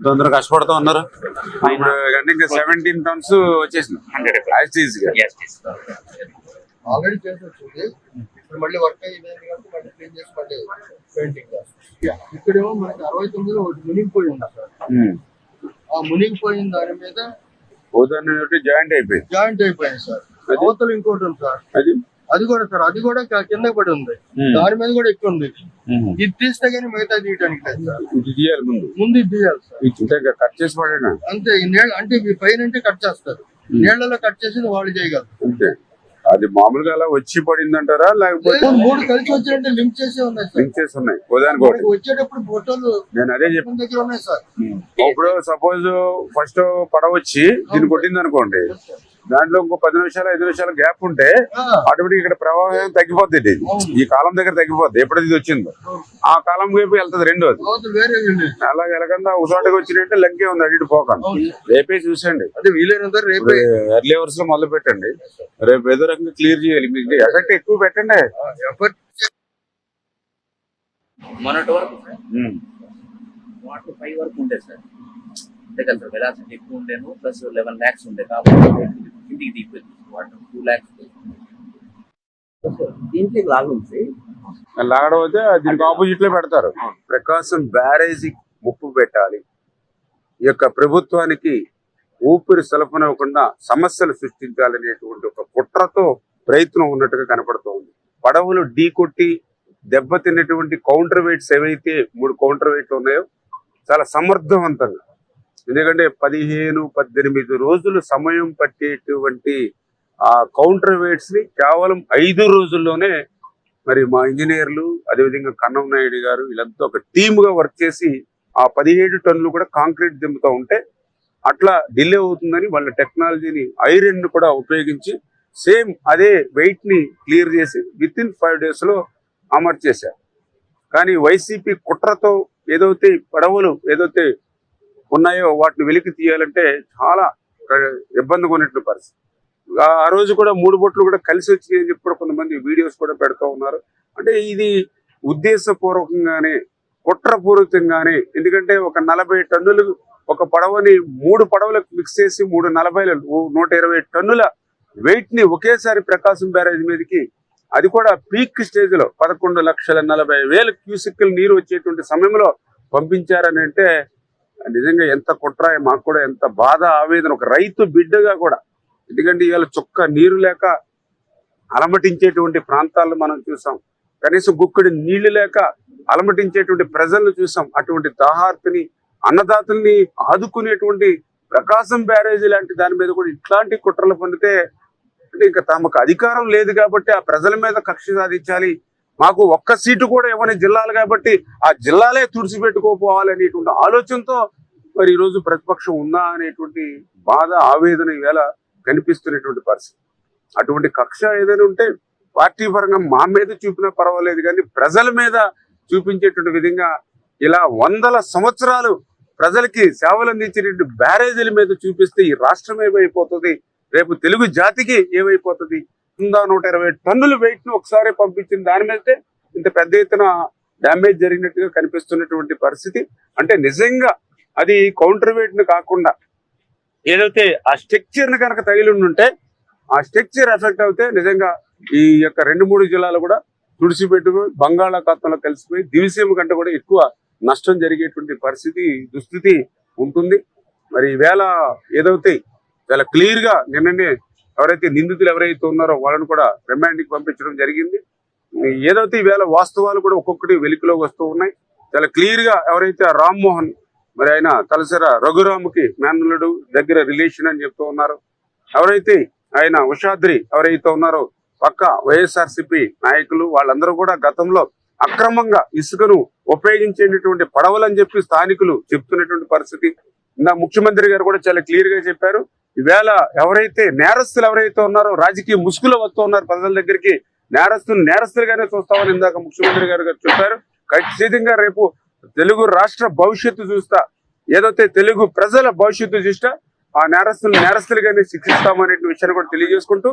తొందరగా కష్టపడుతూ ఉన్నారు. ఇంకా సెవెంటీన్ టన్స్ వచ్చేసింది హండ్రెడ్ యాజ్ ఈజ్గా ఆల్రెడీ చేసి వచ్చింది. ఇప్పుడు మళ్ళీ వర్క్ అయ్యింది కాబట్టి మళ్ళీ క్లీన్ చేసి మళ్ళీ పెయింటింగ్ చేస్తాం. ఇక్కడేమో మనకి అరవై తొమ్మిదిలో ఒకటి మునిగిపోయి ఉంది సార్ ఉమ్. ఆ మునిగిపోయిన దాని మీద జాయింట్ అయిపోయింది. జాయింట్ అయిపోయింది సార్? అవతల ఇంకోటి ఉంది సార్. అది? అది కూడా సార్ అది కూడా కింద పడి ఉంది. దాని మీద కూడా ఎక్కువ ఉంది. ఇది తీస్తే కానీ మిగతా తీయడానికి లేదు సార్. ఇది తీయాలి ముందు. ముందు ఇది తీయాలి సార్. కట్ చేసి పడండి అంతే నీళ్ళ అంటే ఈ పైన అంటే కట్ చేస్తారు. నీళ్ళలో కట్ చేసి వాళ్ళు చేయగలరు. అంతే. అది మామూలుగా అలా వచ్చి పడింది అంటారా లేకపోతే మూడు కలిసి వచ్చినట్టే లింక్ చేసే ఉన్నాయి లింక్ చేసి ఉన్నాయి. ఒకటి. మనకి వచ్చేటప్పుడు ఫోటోలు నేను అదే చెప్పి మన దగ్గర ఉన్నాయి సార్. ఇప్పుడు సపోజ్ ఫస్ట్ పడవ వచ్చి దీన్ని కొట్టింది అనుకోండి దాంట్లో ఇంకో పది నిమిషాలు ఐదు నిమిషాలు గ్యాప్ ఉంటే ఆటోమేటిక్ ఇక్కడ ప్రవాహం తగ్గిపోద్ది ఇది. ఈ కాలం దగ్గర తగ్గిపోద్ది. ఎప్పుడైతే ఇది వచ్చిందో. ఆ కాలం వైపు వెళ్తుంది వేరే వీళ్ళు. అలా వెళ్ళకుండా ఒకసాటికి వచ్చినట్టే లంకే ఉంది అడిగి పోకండి. రేపే చూసండి అదే ఎర్లీ అవర్స్లో మొదలు పెట్టండి. రేపు ఏదో రకంగా క్లియర్ చేయాలి. మీకు ఎఫెక్ట్ ఎక్కువ పెట్టండి. మొన్నటి వరకు ఫైవ్ వరకు ఉండే సార్. సార్ వెలాసిటీ ఎక్కువ ఉండేను ప్లస్ లెవెన్ ల్యాక్స్ ఉండే కాబట్టి ఇంటికి దిగిపోయింది వాటర్ టూ ల్యాక్స్ దీంట్లో లాగుంది లాగడం అయితే దీనికి ఆపోజిట్లో పెడతారు. ప్రకాశం బ్యారేజీ ముప్పు పెట్టాలి. ఈ యొక్క ప్రభుత్వానికి ఊపిరి సలపనివ్వకుండా సమస్యలు సృష్టించాలనేటువంటి ఒక కుట్రతో ప్రయత్నం ఉన్నట్టుగా కనపడుతోంది పడవలు ఢీ కొట్టి దెబ్బతిన్నటువంటి కౌంటర్ వెయిట్స్ ఏవైతే మూడు కౌంటర్ వెయిట్లు ఉన్నాయో చాలా సమర్థవంతంగా ఎందుకంటే పదిహేను పద్దెనిమిది రోజులు సమయం పట్టేటువంటి ఆ కౌంటర్ వెయిట్స్ని కేవలం ఐదు రోజుల్లోనే మరి మా ఇంజనీర్లు అదేవిధంగా కన్నం నాయుడు గారు వీళ్ళంతా ఒక టీమ్గా వర్క్ చేసి ఆ పదిహేడు టన్నులు కూడా కాంక్రీట్ దింపుతూ ఉంటే అట్లా డిలే అవుతుందని వాళ్ళ టెక్నాలజీని ఐరన్ను కూడా ఉపయోగించి సేమ్ అదే వెయిట్ని క్లియర్ చేసి విత్ ఇన్ ఫైవ్ డేస్లో అమర్చేశారు. కానీ వైసీపీ కుట్రతో ఏదైతే పడవలు ఏదైతే ఉన్నాయో వాటిని వెలికి తీయాలంటే చాలా ఇబ్బందిగా ఉన్నట్టు పరిస్థితి. ఆ రోజు కూడా మూడు బొట్లు కూడా కలిసి వచ్చి అని చెప్పి కూడా కొంతమంది వీడియోస్ కూడా పెడుతూ ఉన్నారు. అంటే ఇది ఉద్దేశపూర్వకంగానే కుట్రపూరితంగానే ఎందుకంటే ఒక నలభై టన్నులు ఒక పడవని మూడు పడవలకు మిక్స్ చేసి మూడు నలభై నూట ఇరవై టన్నుల వెయిట్ని ఒకేసారి ప్రకాశం బ్యారేజ్ మీదకి అది కూడా పీక్ స్టేజ్లో పదకొండు లక్షల నలభై వేల క్యూసిక్లు నీరు వచ్చేటువంటి సమయంలో పంపించారని అంటే నిజంగా ఎంత కుట్ర మాకు కూడా ఎంత బాధ ఆవేదన ఒక రైతు బిడ్డగా కూడా. ఎందుకంటే ఇవాళ చుక్క నీరు లేక అలమటించేటువంటి ప్రాంతాలను మనం చూసాం. కనీసం గుక్కడి నీళ్ళు లేక అలమటించేటువంటి ప్రజలను చూసాం. అటువంటి దాహార్తిని అన్నదాతల్ని ఆదుకునేటువంటి ప్రకాశం బ్యారేజీ లాంటి దాని మీద కూడా ఇట్లాంటి కుట్రలు పొందితే అంటే ఇంకా తమకు అధికారం లేదు కాబట్టి ఆ ప్రజల మీద కక్ష సాధించాలి. మాకు ఒక్క సీటు కూడా ఇవ్వని జిల్లాలు కాబట్టి ఆ జిల్లాలే తుడిచిపెట్టుకోపోవాలి అనేటువంటి ఆలోచనతో మరి ఈరోజు ప్రతిపక్షం ఉందా అనేటువంటి బాధ ఆవేదన ఈవేళ కనిపిస్తున్నటువంటి పరిస్థితి. అటువంటి కక్ష ఏదైనా ఉంటే పార్టీ పరంగా మా మీద చూపినా పర్వాలేదు కానీ ప్రజల మీద చూపించేటువంటి విధంగా ఇలా వందల సంవత్సరాలు ప్రజలకి సేవలు అందించేటువంటి బ్యారేజీల మీద చూపిస్తే ఈ రాష్ట్రం ఏమైపోతుంది? రేపు తెలుగు జాతికి ఏమైపోతుంది? వంద నూట ఇరవై టన్నుల వెయిట్ను ఒకసారి పంపించిన దాని మీదే ఇంత పెద్ద ఎత్తున డ్యామేజ్ జరిగినట్టుగా కనిపిస్తున్నటువంటి పరిస్థితి. అంటే నిజంగా అది కౌంటర్ వెయిట్ను కాకుండా ఏదైతే ఆ స్ట్రక్చర్ని కనుక తగిలి ఉంటే ఆ స్ట్రక్చర్ ఎఫెక్ట్ అవుతే నిజంగా ఈ యొక్క రెండు మూడు జిల్లాలు కూడా తుడిచిపెట్టుకుని బంగాళాఖాతంలో కలిసిపోయి దివిసీమ కంటే కూడా ఎక్కువ నష్టం జరిగేటువంటి పరిస్థితి దుస్థితి ఉంటుంది. మరి వేళ ఏదైతే చాలా క్లియర్గా నిన్ననే ఎవరైతే నిందితులు ఎవరైతే ఉన్నారో వాళ్ళని కూడా రిమాండ్కి పంపించడం జరిగింది. ఏదైతే ఈవేళ వాస్తవాలు కూడా ఒక్కొక్కటి వెలికిలోకి వస్తూ ఉన్నాయి. చాలా క్లియర్గా ఎవరైతే రామ్మోహన్ మరి ఆయన తలసర రఘురాముకి మేనల్లుడు దగ్గర రిలేషన్ అని చెప్తూ ఉన్నారు. ఎవరైతే ఆయన ఉషాద్రి ఎవరైతే ఉన్నారో పక్క వైఎస్ఆర్సిపి నాయకులు వాళ్ళందరూ కూడా గతంలో అక్రమంగా ఇసుకను ఉపయోగించేటటువంటి పడవలని చెప్పి స్థానికులు చెప్తున్నటువంటి పరిస్థితి. నా ముఖ్యమంత్రి గారు కూడా చాలా క్లియర్గా చెప్పారు. ఈవేళ ఎవరైతే నేరస్తులు ఎవరైతే ఉన్నారో రాజకీయ ముసుగులో వస్తూ ఉన్నారు ప్రజల దగ్గరికి నేరస్తులు నేరస్తులుగానే చూస్తామని ఇందాక ముఖ్యమంత్రి గారు గారు చెప్పారు. ఖచ్చితంగా రేపు తెలుగు రాష్ట్ర భవిష్యత్తు చూస్తా ఏదైతే తెలుగు ప్రజల భవిష్యత్తు చూస్తా ఆ నేరస్తులు నేరస్తులుగానే శిక్షిస్తామనే విషయాన్ని కూడా తెలియజేసుకుంటూ